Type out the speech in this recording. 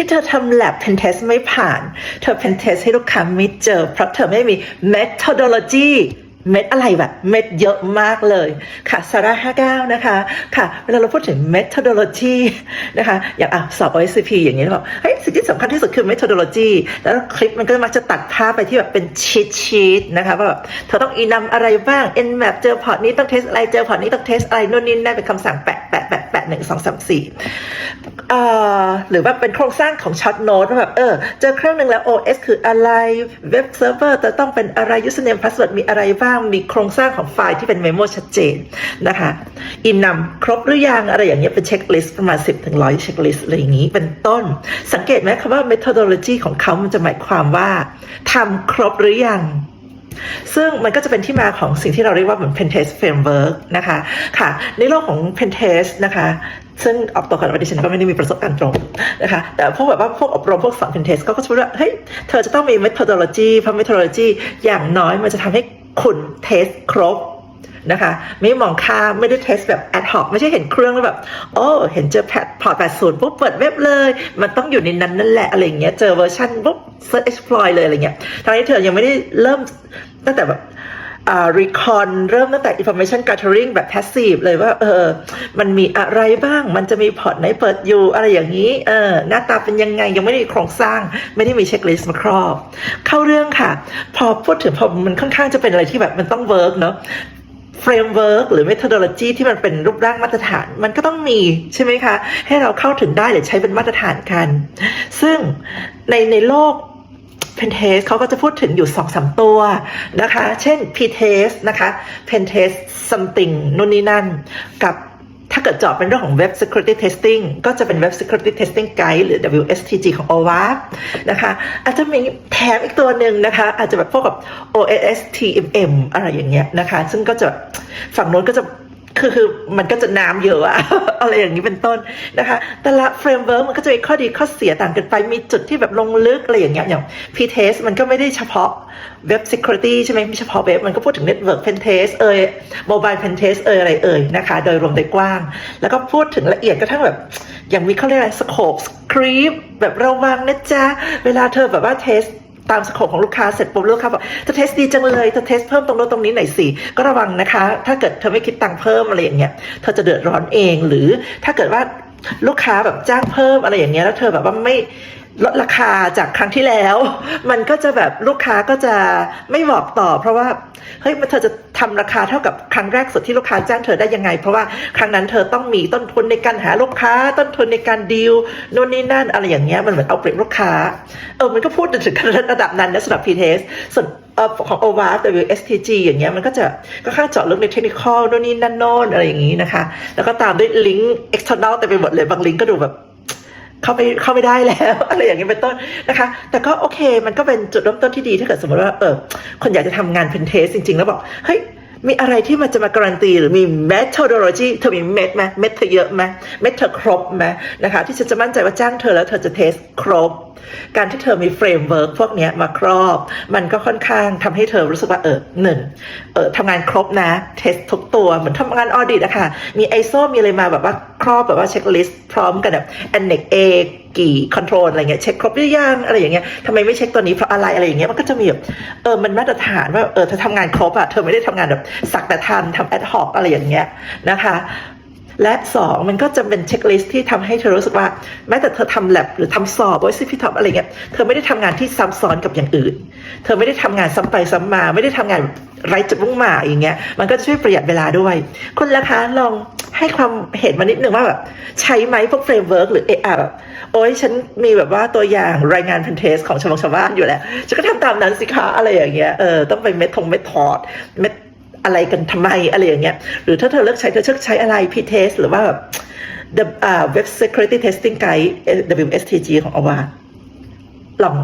ที่เธอทำ lab pen test ไม่ผ่าน เธอ pen test ให้ลูกค้าไม่เจอ เพราะเธอไม่มี methodology เม็ดอะไรแบบเม็ดเยอะมากเลยค่ะซาร่าห้าเก้านะคะ ค่ะ เวลาเราพูดถึง methodology นะคะ อย่างอะสอบ OSCP อย่างนี้เราบอกเฮ้ยสิ่งที่สำคัญที่สุดคือ methodology แล้วคลิปมันก็มักจะตัดภาพไปที่แบบเป็นชีตชีตนะคะว่าแบบเธอต้องอีนำอะไรบ้าง nmap เจอพอร์ตนี้ต้องเทสอะไรเจอพอร์ตนี้ต้องเทสอะไรนู่นนี่นั่นเป็นคำสั่งแปะ หนึ่งสองสามสี่หรือว่าเป็นโครงสร้างของช็อตโน้ตว่าแบบเออเจอเครื่องหนึ่งแล้ว OS คืออะไรเว็บเซิร์ฟเวอร์จะต้องเป็นอะไร username password มีอะไรบ้างมีโครงสร้างของไฟล์ที่เป็นเมโมชัดเจนนะคะอินนำครบหรือยังอะไรอย่างเงี้ยเป็นเช็คลิสต์ประมาณ 10ถึง100เช็คลิสต์อะไรอย่างนี้เป็นต้น สังเกตไหมคำว่า methodology ของเขามันจะหมายความว่าทำครบหรือยัง ซึ่งมันก็จะเป็นที่มาของสิ่งที่เราเรียกว่าเหมือน pentest framework นะคะค่ะ ในโลกของ pentest นะคะ ซึ่งออกตัวก่อนว่าดิฉันก็ไม่ได้มีประสบการณ์ตรงนะคะ แต่พวกแบบว่าพวกอบรมพวกสอน pentest ก็จะพูดว่าเฮ้ยเธอจะต้องมี methodology เพราะ methodology อย่างน้อยมันจะทำให้คุณเทสครบ นะคะ ไม่มองข้าไม่ได้เทสแบบแอดฮอกไม่ใช่เห็นเครื่องแล้วแบบ โอ้เห็นเจอแพทพอร์ต80ปุ๊บเปิดเว็บเลย มันต้องอยู่ในนั้นนั่นแหละอะไรอย่างเงี้ยเจอเวอร์ชันปุ๊บ search exploit เลยอะไรเงี้ยทั้งที่เธอยังไม่ได้เริ่มตั้งแต่แบบอ่า recon เริ่มตั้งแต่ information gathering แบบ passive เลยว่า เออ มันมีอะไรบ้าง มันจะมีพอร์ตไหนเปิดอยู่ อะไรอย่างนี้ เออ หน้าตาเป็นยังไง ยังไม่ได้มีโครงสร้าง ไม่ได้มีเช็คลิสต์มาครอบ เข้าเรื่องค่ะ พอพูดถึงพอมันค่อนข้างจะเป็นอะไรที่แบบมันต้องเวิร์กเนาะ เฟรมเวิร์กหรือ methodology ที่มันเป็นรูปร่างมาตรฐาน มันก็ต้องมีใช่ไหมคะ ให้เราเข้าถึงได้หรือใช้เป็นมาตรฐานกัน ซึ่งในในโลก Pentest เขาก็จะพูดถึงอยู่2อสตัวนะคะ เช่น P-test นะคะ Pentest something นู่นนี่นั่น กับถ้าเกิดเจาะเป็นเรื่องของ Web Security Testing ก็จะเป็น Web Security Testing Guide หรือ WSTG ของ OWASP นะคะ อาจจะมีแถมอีกตัวหนึ่งนะคะ อาจจะแบบพวกกับ OSTMM อะไรอย่างเงี้ยนะคะ ซึ่งก็จะ ฝั่งโน้นก็จะคือคือมันก็จะน้ำเยอะอะอะไรอย่างนี้เป็นต้นนะคะ แต่ละเฟรมเวิร์กมันก็จะมีข้อดีข้อเสียต่างกันไป มีจุดที่แบบลงลึกอะไรอย่างเงี้ยอย่าง P-test มันก็ไม่ได้เฉพาะเว็บ security ใช่ไหมไม่เฉพาะเว็บ มันก็พูดถึง network pen test เอ่ย mobile pen test เอ่ยอะไรเอ่ยนะคะ โดยรวมโดยกว้าง แล้วก็พูดถึงละเอียดกระทั่งแบบ อย่างมีเขาเรียกอะไร scope script แบบระวังนะจ๊ะ เวลาเธอแบบว่า test ตามสโคปของลูกค้าเสร็จปุ๊บลูกค้าบอกจะเทสดีจังเลยจะเทสเพิ่มตรงโน้นตรงนี้หน่อยสิก็ระวังนะคะ ถ้าเกิดเธอไม่คิดตังค์เพิ่มอะไรอย่างเงี้ยเธอจะเดือดร้อนเองหรือถ้าเกิดว่าลูกค้าแบบจ้างเพิ่มอะไรอย่างเงี้ยแล้วเธอแบบว่าไม่ ลดราคาจากครั้งที่แล้ว มันก็จะแบบลูกค้าก็จะไม่บอกต่อ เพราะว่าเฮ้ยเธอจะทำราคาเท่ากับครั้งแรกสุดที่ลูกค้าจ้างเธอได้ยังไง เพราะว่าครั้งนั้นเธอต้องมีต้นทุนในการหาลูกค้า ต้นทุนในการดีลโน่นนี่นั่นอะไรอย่างเงี้ยมันเหมือนเอาเปรียบลูกค้าเออมันก็พูดถึงระดับนั้นนะสำหรับ p-test ส่วนของ OWASP WSTG อย่างเงี้ยมันก็จะก็ข้างเจาะลึกในเทคนิคอลโน่นนี่นั่นโน่นอะไรอย่างงี้นะคะ แล้วก็ตามด้วยลิงก์ external เต็มไปหมดเลยบางลิงก์ก็ดูแบบ เข้าไปเข้าไม่ได้แล้วอะไรอย่างนี้เป็นต้นนะคะ แต่ก็โอเค มันก็เป็นจุดเริ่มต้นที่ดีถ้าเกิดสมมติว่าเออคนอยากจะทำงานเป็นเทสจริง ๆ แล้วบอกเฮ้ยมีอะไรที่มันจะมาการันตี หรือมี methodology เธอมีเม็ดไหมเม็ดเธอเยอะไหมเม็ดเธอครบไหมนะคะที่ฉันจะมั่นใจว่าจ้างเธอแล้วเธอจะเทสครบ การที่เธอมีเฟรมเวิร์กพวกนี้มาครอบ มันก็ค่อนข้างทำให้เธอรู้สึกว่าเออหนึ่งเออทำงานครบนะ เทสทุกตัวเหมือนทำงานออดิตอะค่ะมี ISO มีอะไรมาแบบว่า ครอบแบบว่าเช็คลิสต์พร้อมกันแบบ annex A กี่คอนโทรลอะไรเงี้ยเช็คครบหรือยังอะไรอย่างเงี้ยทำไมไม่เช็คตัวนี้เพราะอะไรอะไรอย่างเงี้ยมันก็จะมีแบบเออมันมาตรฐานว่าเออเธอทำงานครบอะเธอไม่ได้ทำงานแบบสักแต่ทำทำแอดฮอกอะไรอย่างเงี้ยนะคะและสองมันก็จะเป็นเช็คลิสต์ที่ทำให้เธอรู้สึกว่า แม้แต่เธอทำแลบหรือทำสอบไว้ซิพิทอปอะไรเงี้ยเธอไม่ได้ทำงานที่ซ้ำซ้อนกับอย่างอื่น เธอไม่ได้ทำงานซ้ำไปซ้ำมา ไม่ได้ทำงานไร้จุดมุ่งหมายอย่างเงี้ยมันก็ช่วยประหยัดเวลาด้วย คุณราคาลอง ให้ความเห็นมานิดนึงว่าแบบใช้ไหมพวกเฟรมเวิร์กหรือเออแบบโอ้ยฉันมีแบบว่าตัวอย่างรายงานพันเทสของชาวชาวบ้านอยู่แล้วฉันก็ทำตามนั้นสิคะอะไรอย่างเงี้ยเออต้องไปเม็ดทงเมททอดเมทอะไรกันทำไมอะไรอย่างเงี้ยหรือถ้าเธอเลือกใช้เธอเลือกใช้อะไร P-test หรือว่าแบบ The uh, Web Security Testing Guide WSTG ของอวาลอง